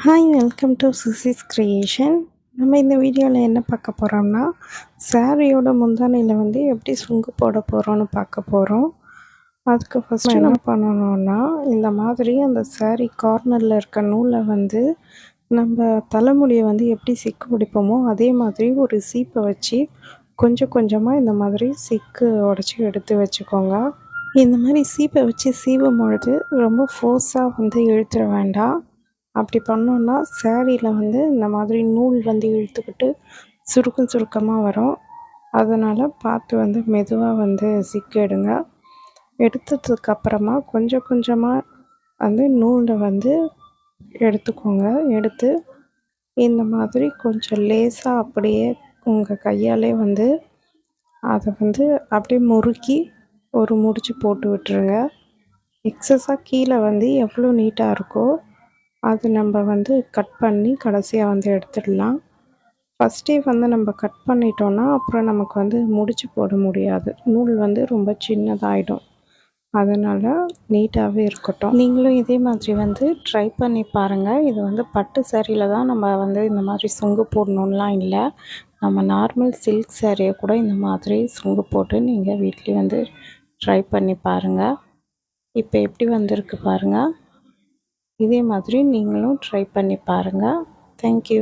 Hi welcome to Suchi's creation நம்ம இந்த வீடியோவில் என்ன பார்க்க போகிறோம்னா சாரியோட முந்தானையில் வந்து எப்படி சுங்கு போட போகிறோன்னு பார்க்க போகிறோம் அதுக்கு ஃபஸ்ட்டு என்ன பண்ணணும்னா இந்த மாதிரி அந்த சாரி கார்னரில் இருக்க நூலை வந்து நம்ம தலைமுடியை வந்து எப்படி சிக்கு பிடிப்போமோ அதே மாதிரி ஒரு சீப்பை வச்சு கொஞ்சம் கொஞ்சமாக இந்த மாதிரி சிக்கு உடச்சி எடுத்து வச்சுக்கோங்க. இந்த மாதிரி சீப்பை வச்சு சீவும் பொழுது ரொம்ப ஃபோர்ஸாக வந்து இழுத்துட வேண்டாம். அப்படி பண்ணோன்னா சேரீயில் வந்து இந்த மாதிரி நூல் வந்து இழுத்துக்கிட்டு சுருக்கம் சுருக்கமாக வரும். அதனால் பார்த்து வந்து மெதுவாக வந்து சிக்கு எடுங்க. எடுத்ததுக்கப்புறமா கொஞ்சம் கொஞ்சமாக வந்து நூலை வந்து எடுத்துக்கோங்க. எடுத்து இந்த மாதிரி கொஞ்சம் லேசாக அப்படியே உங்கள் கையாலே வந்து அதை வந்து அப்படியே முறுக்கி ஒரு முடிச்சு போட்டு விட்டுருங்க. எக்ஸஸாக கீழே வந்து எவ்வளோ நீட்டாக இருக்கோ அது நம்ம வந்து கட் பண்ணி கடைசியாக வந்து எடுத்துடலாம். ஃபஸ்ட்டே வந்து நம்ம கட் பண்ணிட்டோன்னா அப்புறம் நமக்கு வந்து முடிச்சு போட முடியாது. நூல் வந்து ரொம்ப சின்னதாகிடும் அதனால் நீட்டாகவே இருக்கட்டும். நீங்களும் இதே மாதிரி வந்து ட்ரை பண்ணி பாருங்கள் இது வந்து பட்டு சேரீயில் தான் நம்ம வந்து இந்த மாதிரி சொங்கு போடணுன்லாம் இல்லை. நம்ம நார்மல் சில்க் சேரீயை கூட இந்த மாதிரி சுங்கு போட்டு நீங்கள் வீட்லேயே வந்து ட்ரை பண்ணி பாருங்கள் இப்போ எப்படி வந்திருக்கு பாருங்கள் இதே மாதிரி நீங்களும் ட்ரை பண்ணி பாருங்கள் தேங்க்யூ